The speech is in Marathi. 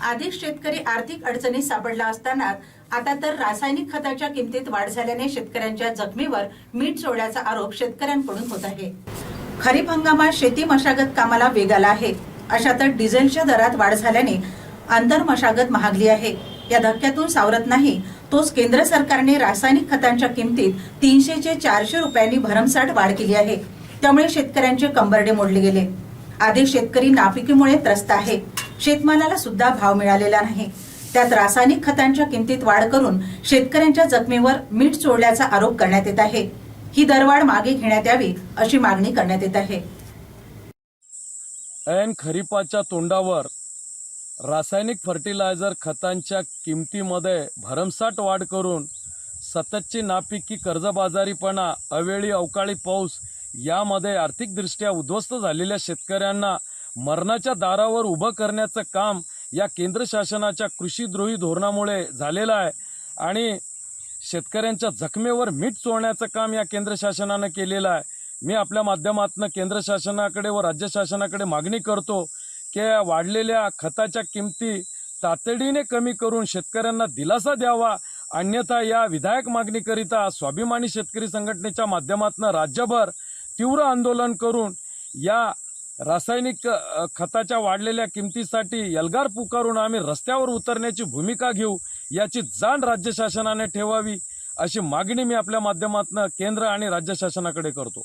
आधी शेतकरी आर्थिक अडचणीत सापडला असताना आता तर रासायनिक खताच्या किमतीत वाढ झाल्याने शेतकऱ्यांच्या जखमीवर मीठ सोडल्याचा आरोप शेतकऱ्यांकडून होत आहे. खरीप हंगामात शेती मशागत कामाला वेग आला आहे. अशातच डिझेलच्या दरात वाढ झाल्याने आंतर मशागत महागली आहे. या धक्क्यातून सावरत नाही तोच केंद्र सरकारने रासायनिक खतांच्या किमतीत तीनशे चारशे रुपयांनी भरमसाठ वाढ केली आहे. त्यामुळे शेतकऱ्यांचे कंबरडे मोडले गेले. आधी शेतकरी नापिकीमुळे त्रस्त आहे. शेतमालाला सुद्धा भाव मिळालेला नाही. त्यात रासायनिक खतांच्या किमतीत वाढ करून शेतकऱ्यांच्या जखमीवर मीठ चोळल्याचा आरोप करण्यात येत आहे. ही दरवाढ मागे घेण्यात यावी अशी मागणी करण्यात येत आहे. ऐन खरीपाच्या तोंडावर रासायनिक फर्टिलायझर खतांच्या किमतीमध्ये भरमसाठ वाढ करून सततची नापिकी कर्जबाजारीपणा अवेळी अवकाळी पाऊस यामध्ये आर्थिकदृष्ट्या उद्ध्वस्त झालेल्या शेतकऱ्यांना मरणाच्या दारावर उभं करण्याचं काम या केंद्र शासनाच्या कृषीद्रोही धोरणामुळे झालेलं आहे. आणि शेतकऱ्यांच्या जखमेवर मीठ चोळण्याचं काम या केंद्र शासनानं केलेलं आहे. मी आपल्या माध्यमातून केंद्र शासनाकडे व राज्य शासनाकडे मागणी करतो की या वाढलेल्या खताच्या किमती तातडीने कमी करून शेतकऱ्यांना दिलासा द्यावा. अन्यथा या विधायक मागणीकरिता स्वाभिमानी शेतकरी संघटनेच्या माध्यमातून राज्यभर तीव्र आंदोलन करून या रासायनिक खताच्या वाढलेल्या किमतीसाठी एल्गार पुकारून आम्ही रस्त्यावर उतरण्याची भूमिका घेऊ याची जाण राज्य शासनाने ठेवावी अशी मागणी मी आपल्या माध्यमातून केंद्र आणि राज्य शासनाकडे करतो.